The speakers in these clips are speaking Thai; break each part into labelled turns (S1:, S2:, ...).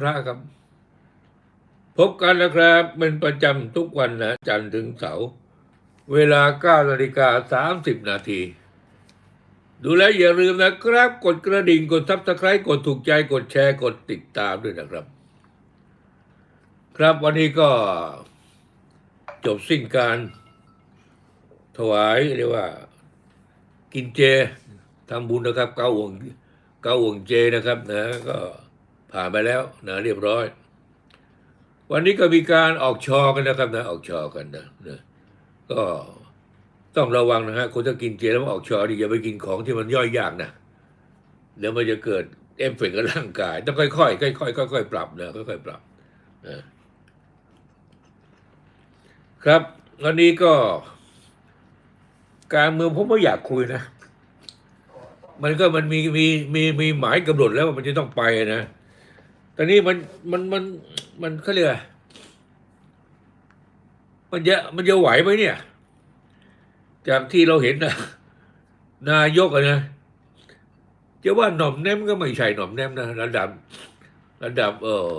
S1: พระครับ พบกันนะครับ เป็นประจำทุกวันนะจันทร์ถึงเสาร์เวลา9นาฬิกา30นาทีดูแลอย่าลืมนะครับ กดกระดิ่งกดซับสไครต์กดถูกใจกดแชร์กดติดตามด้วยนะครับ ครับวันนี้ก็จบสิ้นการ ถวายเรียกว่า กินเจทำบุญนะครับ เก้าห่วงเก้าห่วงเจนะครับนะก็ ผ่านไปแล้วนะเรียบร้อย วันนี้ก็มีการออกชอกันนะครับนะออกชอกันนะนะก็ต้องระวังนะฮะคนถ้ากินเจแล้วมาออกชอดีอย่าไปกินของที่มันย่อยยากนะเดี๋ยวมันจะเกิดเอฟเฟกต์กับร่างกาย ต้องค่อยๆค่อยๆค่อยๆปรับนะค่อยๆปรับนะครับวันนี้ก็ การเมืองผมไม่อยากคุยนะ มันก็มันมีมีมีมีหมายกำหนดแล้วว่ามันจะต้องไปนะ แตอนนี้มันมันมันมันเขาเรียกมันจะมันจะไหวไหมเนี่ย จากที่เราเห็นนะนายกนะจะว่าหน่อมแนมก็ไม่ใช่หน่อมแนมนะระดับระดับเออ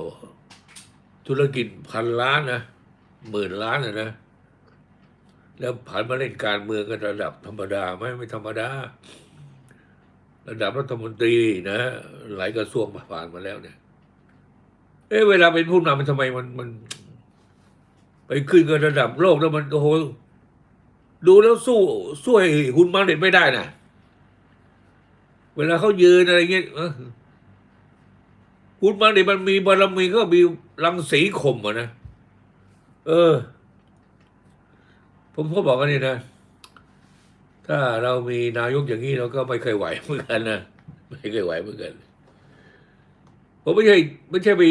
S1: ธุรกิจพันล้านนะหมื่นล้านนะนะแล้วผ่านมาเล่นการเมืองกันระดับธรรมดาไหมไม่ธรรมดา ระดับรัฐมนตรีนะหลายกระทรวงผ่านมาแล้วเนี่ย เอ๊ะเวลาเป็นผู้นำมันทำไมมันมัน ไปขึ้นกันระดับโลกแล้วมันโอ้โหดูแล้วสู้สู้ไอ้หุ่นมาเด็ดไม่ได้นะเวลาเขายืนอะไรเงี้ยหุ่นมาเด็ดมันมีบารมีก็มีรังสีข่มอะนะเออ ผมก็บอกกันนี่นะถ้าเรามีนายกอย่างนี้เราก็ไม่เคยไหวเหมือนกันนะไม่เคยไหวเหมือนกัน ผมไม่ใช่ไม่ใช่ไป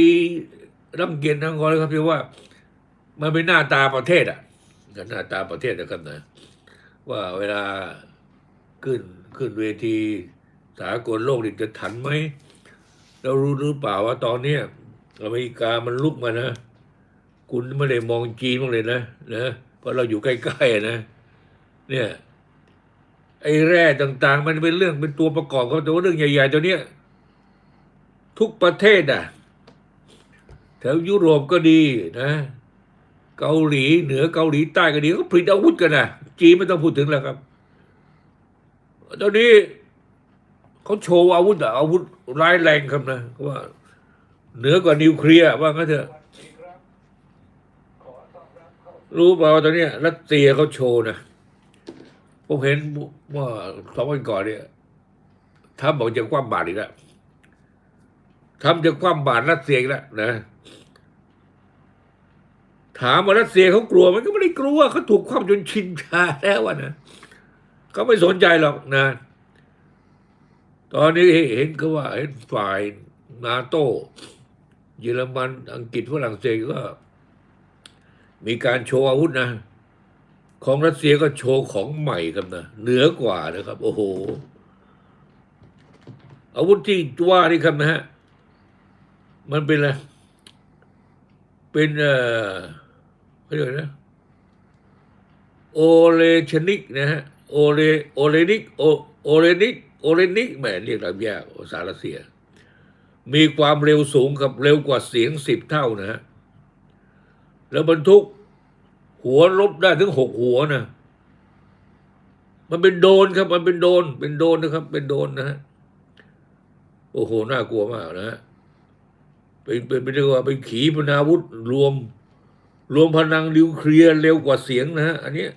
S1: รังเกียจทางกอนเลยครับเพียงว่า มันเป็นหน้าตาประเทศอะหน้าตาประเทศนะครับนะว่าเวลาขึ้นขึ้นเวทีสากลโลกนี่จะทันไหมเรารู้หรือเปล่าว่าตอนเนี้ยอเมริกามันลุกมานะ คุณไม่ได้มองจีนบ้างเลยนะนะเพราะเราอยู่ใกล้ๆนะ เนี่ยไอ้แร่ต่าง ๆ มันเป็นเรื่องเป็นตัวประกอบของตัวเรื่องใหญ่ๆตัวเนี้ย ทุกประเทศอะแถวยุโรปก็ดีนะ เกาหลีเหนือเกาหลีใต้ก็ดีก็ผลิตอาวุธกันนะจีนไม่ต้องพูดถึงแล้วครับตอนนี้เขาโชว์อาวุธอะอาวุธร้ายแรงครับนะว่า เหนือกว่านิวเคลียร์ว่างั้นเถอะรู้เปล่าว่าตอนนี้รัสเซียเขาโชว์นะผมเห็นว่าสองวันก่อนเนี่ยทำบอกจะคว่ำบาตรอีกแล้ว ทำจะคว่ำบาตรรัสเซียแล้วนะ ถามว่ารัสเซียเขากลัวมันก็ไม่ได้กลัวเขาถูกคว่ำจนชินชาแล้วนะเขาไม่สนใจหรอกนะ ตอนนี้เห็นก็ว่าเห็นฝ่ายนาโต้เยอรมันอังกฤษฝรั่งเศสก็ มีการโชว์อาวุธนะ ของรัสเซียก็โชว์ของใหม่ครับนะเหนือกว่านะครับ โอ้โห อาวุธที่ว่านี่ครับนะฮะ มันเป็นอะไรเป็นเอ่อเขาเรียกไรนะโอเลชนิกนะฮะโอเลโอเลนิกโอโอเลนิกโอเลนิกแหมเรียกลำยากภาษารัสเซีย มีความเร็วสูงครับเร็วกว่าเสียงสิบเท่านะฮะแล้วบรรทุกหัวลบได้ถึงหกหัวนะมันเป็นโดนครับ มันเป็นโดน เป็นโดนนะครับ เป็นโดนนะฮะโอ้โหน่ากลัวมากนะฮะ เป็นเป็นเรียกว่าเป็นขีปนาวุธรวม รวมพลังนิวเคลียร์เร็วกว่าเสียงนะฮะอันนี้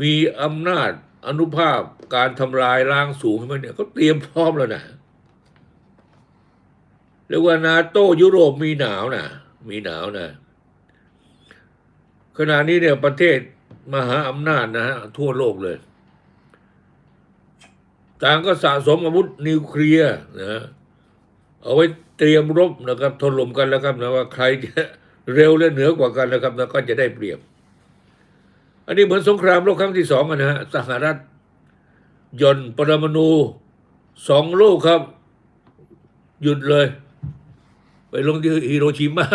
S1: มีอำนาจอนุภาพการทำลายล้างสูงให้มันเนี่ยเขาเตรียมพร้อมแล้วนะเรียกว่านาโต้ยุโรปมีหนาวนะมีหนาวนะขณะนี้เนี่ยประเทศมหาอำนาจนะฮะทั่วโลกเลย ต่างก็สะสมอาวุธนิวเคลียร์นะ เอาไว้เตรียมรบนะครับถล่มกันแล้วครับนะว่าใครจะเร็วและเหนือกว่ากันนะครับนะก็จะได้เปรียบ อันนี้เหมือนสงครามโลกครั้งที่สองนะฮะสหรัฐยนต์ปรมาณูสองลูกครับ หยุดเลย ไปลงที่ฮิโรชิมา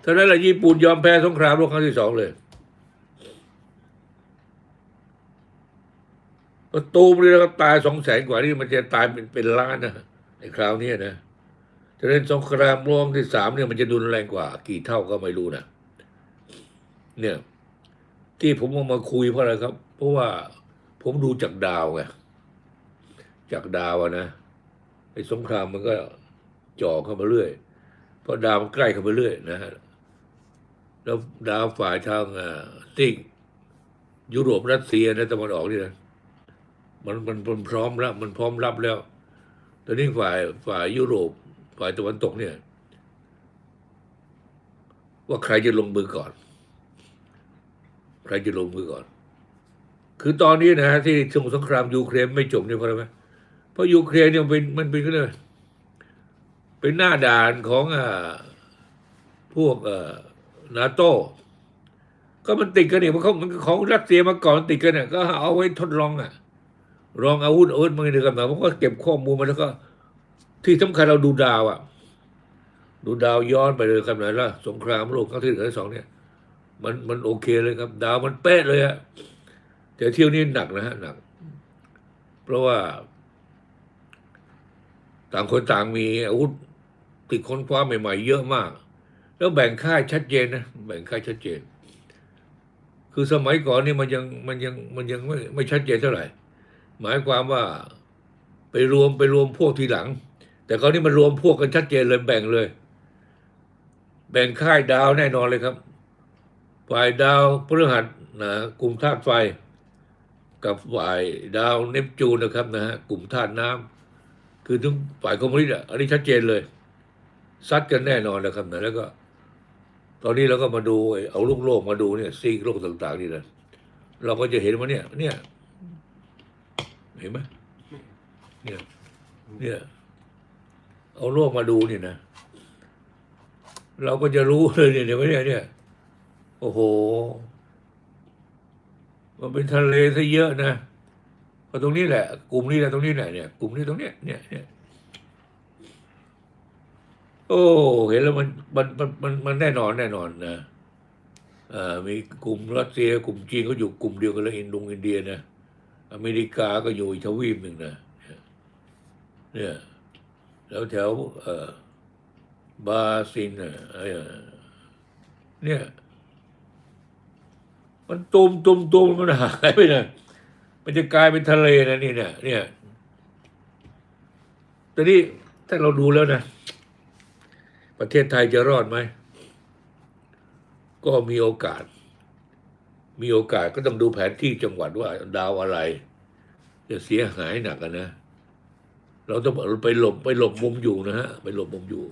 S1: เท่านั้นแหละญี่ปุ่นยอมแพ้สงครามโลกครั้งที่สองเลย ประตูเลยนะครับตายสองแสนกว่านี่มันจะตายเป็นเป็นล้านนะในคราวนี้นะจะเล่นสงครามโลกที่สามเนี่ยมันจะดุนแรงกว่า กี่เท่าก็ไม่รู้นะเนี่ย ที่ผมเอามาคุยเพราะอะไรครับ เพราะว่าผมดูจากดาวไงจากดาวนะไอ้สงครามมันก็จ่อเข้ามาเรื่อย เพราะดาวมันใกล้เข้ามาเรื่อยนะฮะแล้วดาวฝ่ายทางอ่าซิกยุโรปรัสเซียนะตะวันออกนี่นะ มันมันมันพร้อมแล้วมันพร้อมรับแล้วตอนนี้ฝ่ายฝ่ายยุโรปฝ่ายตะวันตกเนี่ย ว่าใครจะลงมือก่อน ใครจะลงมือก่อน คือตอนนี้นะฮะที่สงสงครามยูเครนไม่จบเนี่ยเพราะอะไรไหมเพราะยูเครนเนี่ยมันเป็นมันเป็นก็เลยเป็นหน้าด่านของอ่าพวกเอ่อนาโต้ก็มันติดกันเนี่ยมันเขามันของรัสเซียมาก่อนติดกันเนี่ยก็เอาไว้ทดลองอะ ลองอาวุธอาวุธมันเดียวกันมาเพราะก็เก็บข้อมูลมาแล้วก็ ที่สำคัญเราดูดาวอะ ดูดาวย้อนไปเลยครับไหนล่ะสงครามโลกครั้งที่หนึ่งครั้งที่สองเนี่ย มันมันโอเคเลยครับ ดาวมันเป๊ะเลยอะแต่เที่ยวนี้หนักนะฮะหนัก เพราะว่า ต่างคนต่างมีอาวุธติดค้นคว้าใหม่ๆเยอะมาก แล้วแบ่งค่ายชัดเจนนะแบ่งค่ายชัดเจน คือสมัยก่อนนี่มันยังมันยังมันยังไม่ไม่ชัดเจนเท่าไหร่ หมายความว่าไปรวมไปรวมพวกทีหลัง แต่คราวนี้มันรวมพวกกันชัดเจนเลยแบ่งเลย แบ่งค่ายดาวแน่นอนเลยครับ ฝ่ายดาวพฤหัสนะกลุ่มธาตุไฟ กับฝ่ายดาวเนปจูนนะครับนะฮะกลุ่มธาตุน้ำคือทั้งฝ่ายคอมมิวนิสต์อะอันนี้ชัดเจนเลยซัดกันแน่นอนนะครับนะแล้วก็ ตอนนี้เราก็มาดูเอาลูกโลกมาดูเนี่ยซีกโลกต่าง ๆ นี่นะเราก็จะเห็นว่าเนี่ยเนี่ย เห็นไหมเนี่ยเนี่ยเอาโลกมาดูนี่นะ เราก็จะรู้เลยเนี่ยเดี๋ยวเนี่ยเนี่ยโอ้โห มันเป็นทะเลซะเยอะนะก็ตรงนี้แหละ กลุ่มนี้แหละตรงนี้แหละเนี่ยกลุ่มนี้ตรงเนี้ยเนี่ยเนี่ยโอ้เห็นแล้วมันมันมันมันมันแน่นอนแน่นอนนะอ่ามีกลุ่มรัสเซียกลุ่มจีนก็อยู่กลุ่มเดียวกันเลยอินโดอินเดียนะ อเมริกาก็อยู่อีกทวีปหนึ่งนะเนี่ยแล้วแถวเออบาซินอะเนี่ย มันตูมตูมตูมมันหายไปนะมันจะกลายเป็นทะเลนะนี่เนี่ยเนี่ยตอนนี้ถ้าเราดูแล้วนะ ประเทศไทยจะรอดไหม ก็มีโอกาส มีโอกาสก็ต้องดูแผนที่จังหวัดว่าดาวอะไร จะเสียหายหนักนะ เราต้องไปหลบไปหลบมุมอยู่นะฮะไปหลบมุมอยู่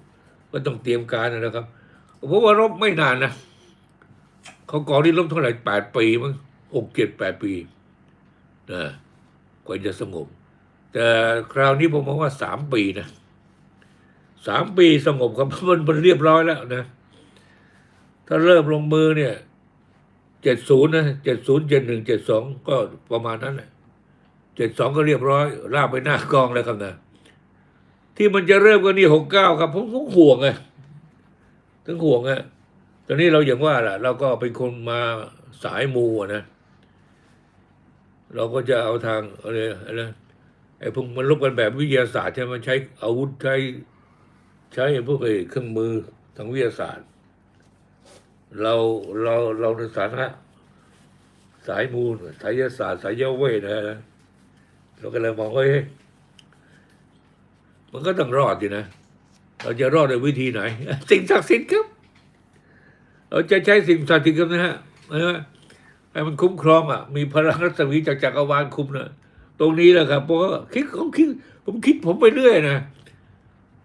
S1: ก็ต้องเตรียมการนะครับเพราะว่ารบไม่นานนะเขาก่อนนี่รบเท่าไหร่แปดปีมั้งหกเจ็ดแปดปีนะกว่าจะสงบ แต่คราวนี้ผมมองว่าสามปีนะสามปีสงบครับมันมันเรียบร้อยแล้วนะ ถ้าเริ่มลงมือเนี่ย เจ็ดศูนย์นะเจ็ดศูนย์เจ็ดหนึ่งเจ็ดสองก็ประมาณนั้นแหละเจ็ดสองก็เรียบร้อยลากไปหน้ากองแล้วครับนะที่มันจะเริ่มกันนี่หกเก้าครับผมผมห่วงไงถึงห่วงไงตอนนี้เราอย่างว่าแหละเราก็เป็นคนมาสายมูนะ เราก็จะเอาทางอะไรอะไรไอ้พวกมันลบกันแบบวิทยาศาสตร์ใช่ไหมใช้อาวุธใช้ ใช้พวกไอ้เครื่องมือทางวิทยาศาสตร์ เราเราเราในสาระสายมูลสายศาสตร์สายเย้าเวทนะเราก็เลยมองว่าเฮ้ยมันก็ต้องรอดสินะ เราจะรอดด้วยวิธีไหน สิ่งศักดิ์สิทธิ์ครับ เราจะใช้สิ่งศักดิ์สิทธิ์ครับนะฮะให้มันคุ้มครองอะ มีพลังรัศมีจากจักรวาลคุมนะตรงนี้แหละครับเพราะว่าคิดผมคิด ผมคิดผมไปเรื่อยนะ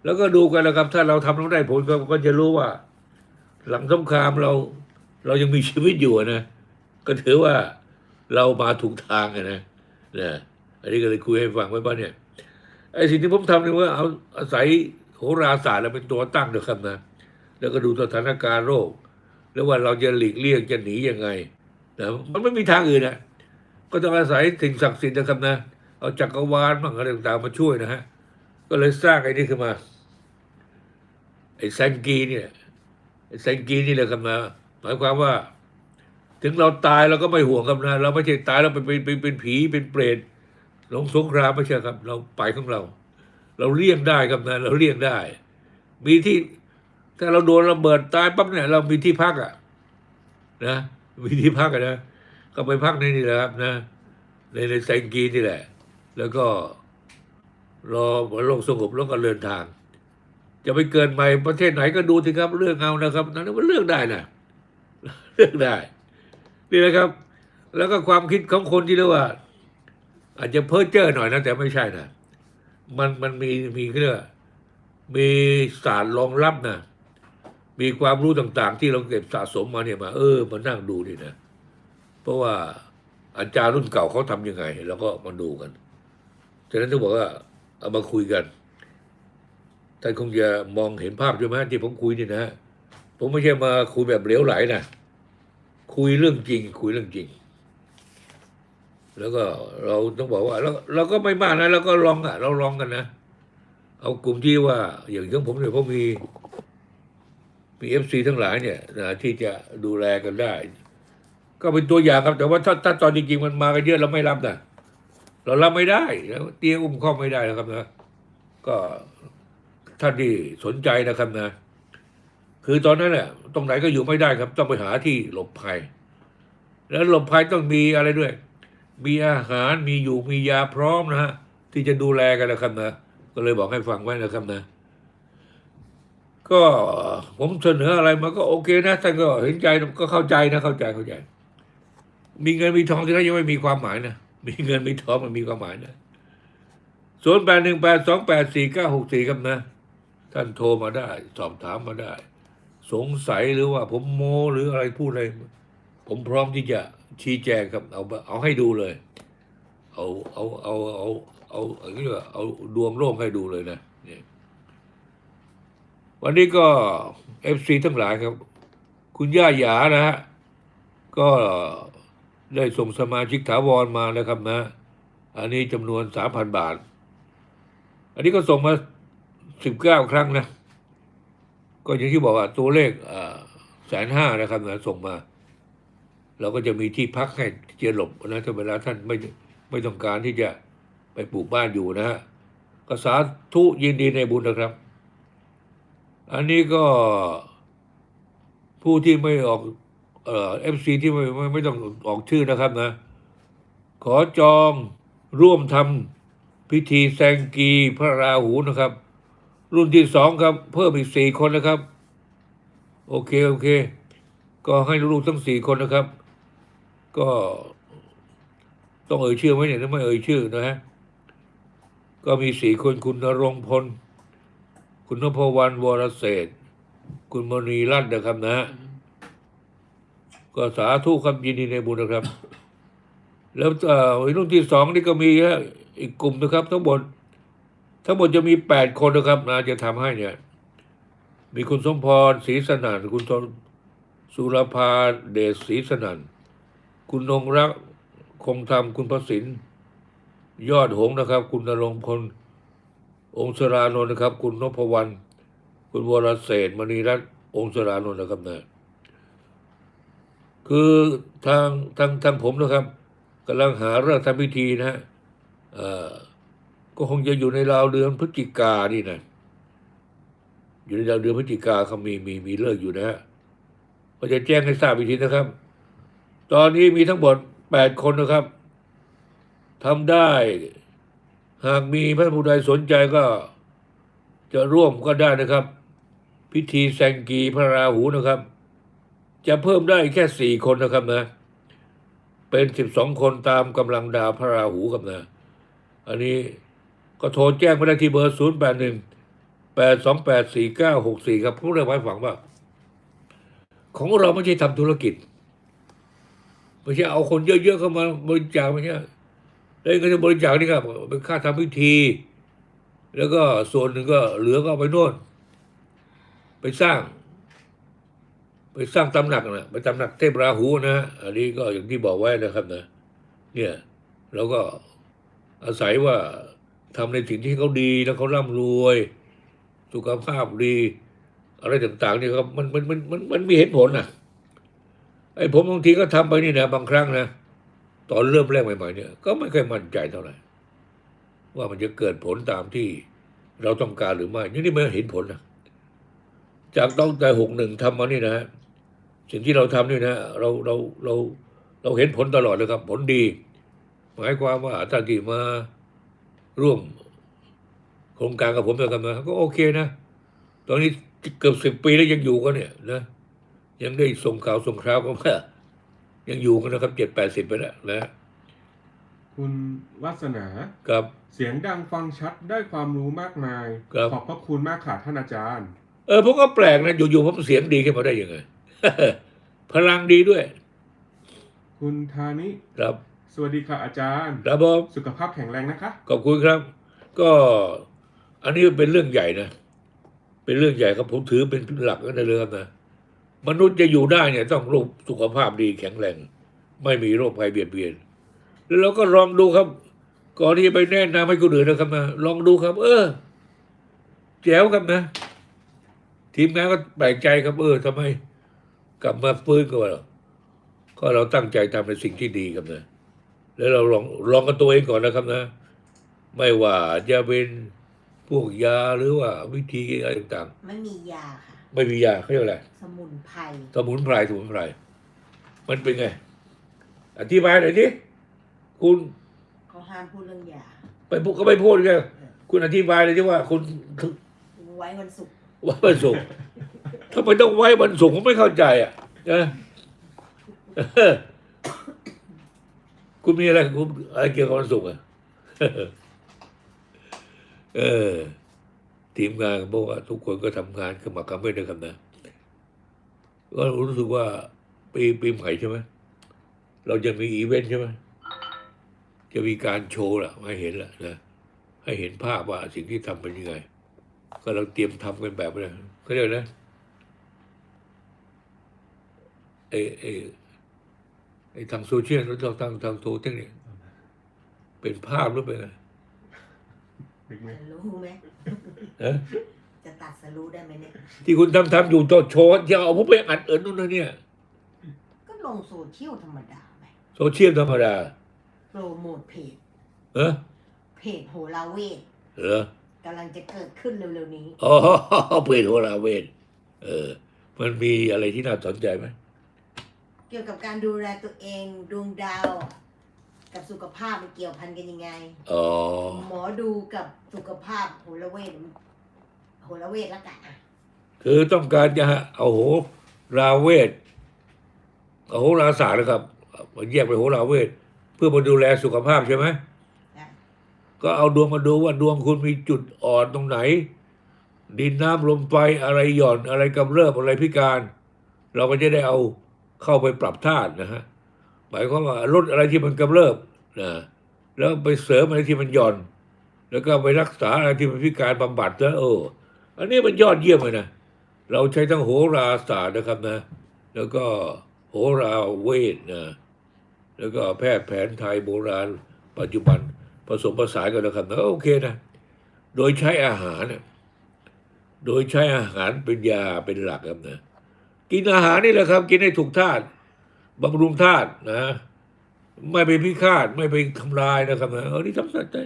S1: แล้วก็ดูกันนะครับ ถ้าเราทำลงได้ผลก็จะรู้ว่า หลังสงครามเรา เรายังมีชีวิตอยู่นะ ก็ถือว่าเรามาถูกทางนะนะอันนี้ก็เลยคุยให้ฟังไว้บ้างเนี่ยไอ้สิ่งที่ผมทำเนี่ยว่าเอาอาศัยโหราศาสตร์เป็นตัวตั้งเถอะครับนะแล้วก็ดูสถานการณ์โรค แล้วว่าเราจะหลีกเลี่ยงจะหนียังไงนะมันไม่มีทางอื่นนะก็ต้องอาศัยสิ่งศักดิ์สิทธิ์นะครับนะเอาจักรวาลบ้างอะไรต่างๆมาช่วยนะฮะก็เลยสร้างไอ้นี่ขึ้นมาไอ้แซงกีเนี่ย ไอ้แซงกีนี่แหละครับนะหมายความว่า ถึงเราตายเราก็ไม่ห่วงครับนะเราไม่ใช่ตายเราเป็นเป็นเป็นเป็นผีเป็นเปรตลงสงครามไม่ใช่ครับ เราไปของเรา เราเลี่ยงได้ครับนะเราเลี่ยงได้ มีที่ถ้าเราโดนระเบิดตายปั๊บเนี่ย เรามีที่พักอะนะมีที่พักอะนะก็ไปพักในนี่แหละครับนะ ในในแซงกีนี่แหละ แล้วก็รอโลกสงบแล้วก็เดินทาง จะไปเกินใหม่ประเทศไหนก็ดูสิครับ เรื่องเอานะครับนั่นมันเรื่องได้นะเรื่องได้ นี่แหละครับ แล้วก็ความคิดของคนที่เรียกว่า อาจจะเพ้อเจ้อหน่อยนะ แต่ไม่ใช่นะมันมันมีมีเรื่องมีศาสตร์รองรับนะมีความรู้ต่างๆ ที่เราเก็บสะสมมาเนี่ยมา เออมานั่งดูนี่นะเพราะว่าอาจารย์รุ่นเก่าเขาทำยังไงเราก็มาดูกันฉะนั้นต้องบอกว่าเอามาคุยกัน ท่านคงจะมองเห็นภาพใช่ไหมที่ผมคุยนี่นะ ผมไม่ใช่มาคุยแบบเหลวไหลนะคุยเรื่องจริง คุยเรื่องจริง แล้วก็เราต้องบอกว่าเราเราก็ไม่มากนะเราก็ลองอะ เราลองกันนะเอากลุ่มที่ว่า อย่างของผมเนี่ยผมมีมีเอฟซีทั้งหลายเนี่ยนะที่จะดูแลกันได้ ก็เป็นตัวอย่างครับ แต่ว่าถ้าถ้าตอนจริงๆมันมากันเยอะเราไม่รับนะเรารับไม่ได้แล้วเตี้ยอุ้มข้อไม่ได้นะครับนะก็ ท่านที่สนใจนะครับนะ คือตอนนั้นแหละตรงไหนก็อยู่ไม่ได้ครับ ต้องไปหาที่หลบภัย แล้วหลบภัยต้องมีอะไรด้วย มีอาหารมีอยู่มียาพร้อมนะฮะที่จะดูแลกันนะครับนะก็เลยบอกให้ฟังไว้นะครับนะ ก็ผมเสนออะไรมาก็โอเคนะท่านก็เห็นใจก็เข้าใจนะ เข้าใจเข้าใจ มีเงินมีทองที่นั้นยังไม่มีความหมายนะมีเงินมีทองมันมีความหมายนะศูนย์แปดหนึ่งแปดสองแปดสี่เก้าหกสี่ครับนะ ท่านโทรมาได้ สอบถามมาได้ สงสัยหรือว่าผมโมหรืออะไรพูดอะไร ผมพร้อมที่จะชี้แจงครับเอาเอาให้ดูเลย เอาเอาเอาเอาเอาเอาเรียกว่าเอาดวงโลกให้ดูเลยนะนี่วันนี้ก็เอฟซีทั้งหลายครับ คุณย่าหยานะฮะก็ได้ส่งสมาชิกถาวรมานะครับนะ อันนี้จำนวนสามพันบาท อันนี้ก็ส่งมา สิบเก้าครั้งนะ ก็อย่างที่บอกว่าตัวเลขแสนห้านะครับนะส่งมา เราก็จะมีที่พักให้เจียหลบนะถ้าเวลาท่านไม่ไม่ต้องการที่จะไปปลูกบ้านอยู่นะฮะก็สาธุยินดีในบุญนะครับ อันนี้ก็ผู้ที่ไม่ออกเอ่อฟซีที่ไม่ไม่ไม่ต้องออกชื่อนะครับนะ ขอจองร่วมทำพิธีแซงกีพระราหูนะครับ รุ่นที่สองครับ เพิ่มอีกสี่คนนะครับ โอเคโอเค ก็ให้ลูกทั้งสี่คนนะครับ ก็ต้องเอ่ยชื่อไหมเนี่ยถ้าไม่เอ่ยชื่อนะฮะก็มีสี่คนคุณนรงพล คุณนพวรรณวรเศรษฐคุณมณีรัตน์นะครับนะฮะก็สาธุครับยินดีในบุญนะครับ แล้วเอ่อรุ่นที่สองนี่ก็มีอีกกลุ่มนะครับ ทั้งหมด ทั้งหมดจะมีแปดคนนะครับนะจะทำให้เนี่ย มีคุณสมพรศรีสนั่นคุณสสุรภาเดชศรีสนั่นคุณนงรักคงธรรมคุณประสินยอดหงนะครับ คุณนรงพลองค์สรานนท์นะครับ คุณนพวรรณคุณวรเศษมณีรัตน์องค์สรานนท์นะครับนะคือทางทางทางผมนะครับกำลังหาเรื่องทำพิธีนะฮะอ่อ ก็คงจะอยู่ในราวเดือนพฤศจิกานี่นะอยู่ในราวเดือนพฤศจิกาเขามีมีมีเลิกอยู่นะฮะก็จะแจ้งให้ทราบอีกทีนะครับ ตอนนี้มีทั้งหมดแปดคนนะครับทำได้ หากมีพระผู้ใดสนใจก็จะร่วมก็ได้นะครับ พิธีแซงกีพระราหูนะครับ จะเพิ่มได้แค่สี่คนนะครับนะ เป็นสิบสองคนตามกำลังดาวพระราหูครับนะ อันนี้ ก็โทรแจ้งมาได้ที่เบอร์ศูนย์แปดหนึ่งแปดสองแปดสี่เก้าหกสี่ครับพูดเรื่องไว้ฝังว่า ของเราไม่ใช่ทำธุรกิจ ไม่ใช่เอาคนเยอะๆเข้ามาบริจาคไม่ใช่แล้วก็จะบริจาคนี่ครับเป็นค่าทำพิธี แล้วก็ส่วนหนึ่งก็เหลือก็ไปโน่น ไปสร้าง ไปสร้างตำหนักนะไปตำหนักเทพราหูนะฮะอันนี้ก็อย่างที่บอกไว้นะครับนะ เนี่ยเราก็อาศัยว่า ทำในสิ่งที่เขาดีแล้วเขาร่ำรวย สุขภาพดี อะไรต่างๆเนี่ยครับมันมันมันมันมันมีเหตุผลนะไอ้ผมบางทีก็ทำไปนี่นะบางครั้งนะตอนเริ่มแรกใหม่ๆเนี่ย ก็ไม่ค่อยมั่นใจเท่าไหร่ว่ามันจะเกิดผลตามที่เราต้องการหรือไม่นี่นี่มันเห็นผลนะจากตั้งแต่หกหนึ่งทำมานี่นะสิ่งที่เราทำนี่นะเราเราเราเราเห็นผลตลอดเลยครับ ผลดี หมายความว่าถ้าที่มา ร่วมโครงการกับผมแล้วกันมาก็โอเคนะ ตอนนี้เกือบสิบปีแล้วยังอยู่กันเนี่ยนะยังได้ส่งข่าวส่งคราวกันว่ายังอยู่กันนะครับเจ็ดแปดสิบไปแล้วนะ
S2: คุณวาสนา
S1: กับ
S2: เสียงดังฟังชัดได้ความรู้มากมาย
S1: ครับ
S2: ขอบพระคุณมากค่ะท่านอาจารย์
S1: เออผมก็แปลกนะอยู่ๆผมเสียงดีขึ้นมาได้ยังไง พลังดีด้วย
S2: คุณธานิ
S1: ครับ
S2: สวัสดีค่ะอาจารย์
S1: ครับผม
S2: สุขภาพแข็งแรงนะคะ
S1: ขอบคุณครับ ก็อันนี้เป็นเรื่องใหญ่นะ เป็นเรื่องใหญ่ครับผมถือเป็นหลักนะเลยครับนะ มนุษย์จะอยู่ได้เนี่ยต้องรูปสุขภาพดีแข็งแรง ไม่มีโรคภัยเบียดเบียน แล้วเราก็ลองดูครับ ก่อนที่จะไปแนะนำให้คนอื่นนะครับนะลองดูครับ เออ แจ๋วครับนะ ทีมงานก็แปลกใจครับเออทำไม กลับมาฟื้นก็ว่าก็เราตั้งใจทำในสิ่งที่ดีครับนะ แล้วเราลองลองกันตัวเองก่อนนะครับนะ ไม่ว่าจะเป็นพวกยาหรือว่าวิธีอะไรต่าง
S3: ไม่มียาค่ะ
S1: ๆ ไม่มียาเขาเรียกอะไร
S3: สมุนไพร
S1: สมุนไพรสมุนไพร มันเป็นไง อธิบายหน่อยดิคุณ
S3: เขาห้ามพูดเรื่องยา
S1: ไปพูดก็ไม่พูดไงคุณอธิบายเลยที่ว่า คุณ
S3: ไว้วันศุกร์
S1: ไว้วันศุกร์ทำไมต้องไว้วันศุกร์ผมไม่เข้าใจอะนะเออ คุณมีอะไรคุณอะไรเกี่ยวกับวันศุกร์อะเออ ทีมงานบอกว่าทุกคนก็ทำงานขึ้นมากันไม่ได้ครับนะก็รู้สึกว่าปีปีใหม่ใช่ไหมเราจะมีอีเวนต์ใช่ไหมจะมีการโชว์ล่ะให้เห็นล่ะนะให้เห็นภาพว่าสิ่งที่ทำเป็นยังไงก็เราเตรียมทำกันแบบนั้เขาเรียกนะไอ้ไอ้ ไอ้ทางโซเชียลหรือทางทางทางโทรเทคนิคเป็นภาพหรือเป็นอะไร
S2: บิ๊กไหม
S3: จะรู้ไหม
S1: เอ๊ะ
S3: จะตัดสรู้ได้ไหมเนี่ย
S1: ที่คุณทำทำอยู่ต่อโชว์จะเอาผมไปอัดเอิญนู่นนะเนี่ย
S3: ก็ลงโซเชียลธรรมดาไป
S1: โซเชียลธรรมดา
S3: โปรโมทเพจ
S1: เออ
S3: เพจโหราเวท
S1: เหรอกำ
S3: ลังจะเกิดขึ้นเร็วๆนี้
S1: อ๋อเพจโหราเวทเออ มันมีอะไรที่น่าสนใจไหม
S3: เกี่ยวกับการดูแลตัวเองดวงดาวอะกับสุขภาพมันเกี่ยวพันกันยังไง
S1: อ๋อ
S3: หมอดูกับสุขภาพโหราเวทโหราเวทละกันอะ
S1: คือต้องการจะเอาโหราเวทเอาโหราศาสตร์นะครับมันแยกไปโหราเวทเพื่อมาดูแลสุขภาพใช่ไหม
S3: นะ
S1: ก็เอาดวงมาดูว่าดวงคุณมีจุดอ่อนตรงไหน ดินน้ำลมไฟอะไรหย่อนอะไรกำเริบอะไรพิการ เราก็จะได้เอา เข้าไปปรับธาตุนะฮะหมายความว่าลดอะไรที่มันกำเริบนะแล้วไปเสริมอะไรที่มันหย่อน แล้วก็ไปรักษาอะไรที่มันพิการบำบัดแล้วโอ้อันนี้มันยอดเยี่ยมเลยนะเราใช้ทั้งโหราศาสตร์นะครับนะ แล้วก็โหราเวทนะแล้วก็แพทย์แผนไทยโบราณ ปัจจุบันผสมผสานกันนะครับนะโอเคนะโดยใช้อาหารเนี่ยโดยใช้อาหารเป็นยาเป็นหลักครับนะ กินอาหารนี่แหละครับ กินให้ถูกธาตุบำรุงธาตุนะไม่ไปพิฆาตไม่ไปทำลายนะครับนะเออนี่ทำสัใช้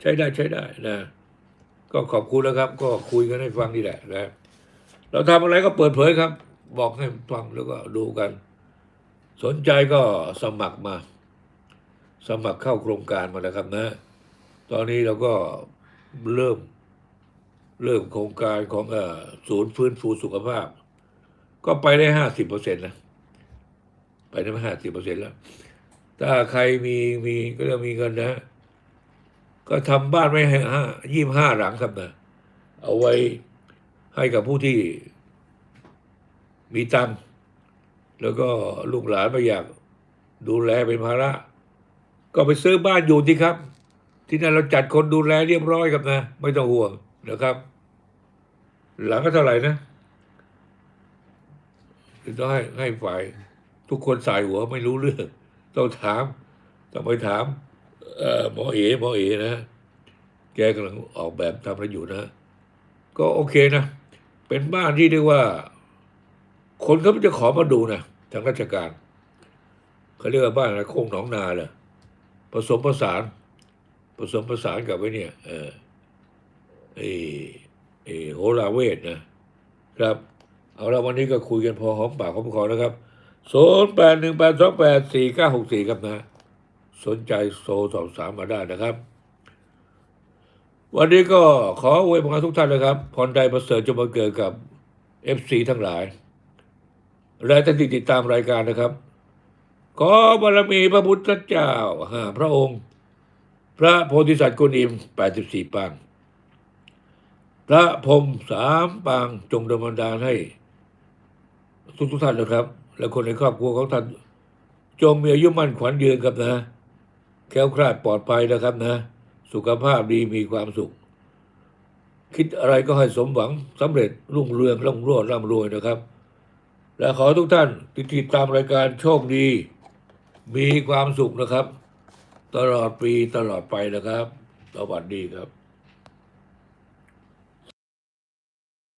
S1: ใช้ได้ใช้ได้นะ ก็ขอบคุณนะครับ ก็คุยกันให้ฟังนี่แหละนะเราทำอะไรก็เปิดเผยครับ บอกให้ฟังแล้วก็ดูกัน สนใจก็สมัครมา สมัครเข้าโครงการมาแล้วครับนะ ตอนนี้เราก็เริ่ม เริ่มโครงการของอศูนย์ฟื้นฟูสุขภาพ ก็ไปได้ห้าสิบเปอร์เซ็นต์นะไปได้ห้าสิบเปอร์เซ็นต์แล้ว ถ้าใครมีมีก็จะมีเงินนะ ก็ทำบ้านไว้ให้ห้ายี่ห้าหลังครับนะเอาไว้ให้กับผู้ที่มีตังค์แล้วก็ลูกหลานไม่อยากดูแลเป็นภาระ ก็ไปซื้อบ้านอยู่ที่ครับ ที่นั่นเราจัดคนดูแลเรียบร้อยครับนะ ไม่ต้องห่วงนะครับ หลังก็เท่าไหร่นะ ต้องให้ให้ฝ่าย ทุกคนสายหัวไม่รู้เรื่องต้องถามต้องไปถามหมอเอ๋หมอเอ๋นะ แกกำลังออกแบบทำอะไรอยู่นะ ก็โอเคนะ เป็นบ้านที่เรียกว่า คนเขาจะขอมาดูนะทางราชการเขาเรียกว่าบ้านอะไรโค้งหนองนาเลยผสมผสาน ผสมผสานกับไว้เนี่ย เออเอเอโหราเวทนะครับ เอาละวันนี้ก็คุยกันพอหอมปากหอมคอนะครับศูนย์แปดหนึ่งแปดสองแปดสี่เก้าหกสี่ครับนะ สนใจโซสอบสามมาได้นะครับ วันนี้ก็ขออวยพรทุกท่านนะครับพรใดประเสริฐจะมาเกิดกับเอฟซีทั้งหลาย และท่านที่ติดตามรายการนะครับ ขอบารมีพระพุทธเจ้าหาพระองค์ พระโพธิสัตว์กุนอิมแปดสิบสี่ปางพระพรมสามปางจงดลบันดาลให้ ทุกทุกท่านนะครับ และคนในครอบครัวของท่าน จงมีอายุมั่นขวัญยืนครับนะ แคล้วคลาดปลอดภัยนะครับนะ สุขภาพดีมีความสุข คิดอะไรก็ให้สมหวังสำเร็จรุ่งเรืองร่ำรวยร่ำรวยนะครับ และขอทุกท่านที่ติดตามรายการโชคดี มีความสุขนะครับ ตลอดปีตลอดไปนะครับ สวัสดีครับ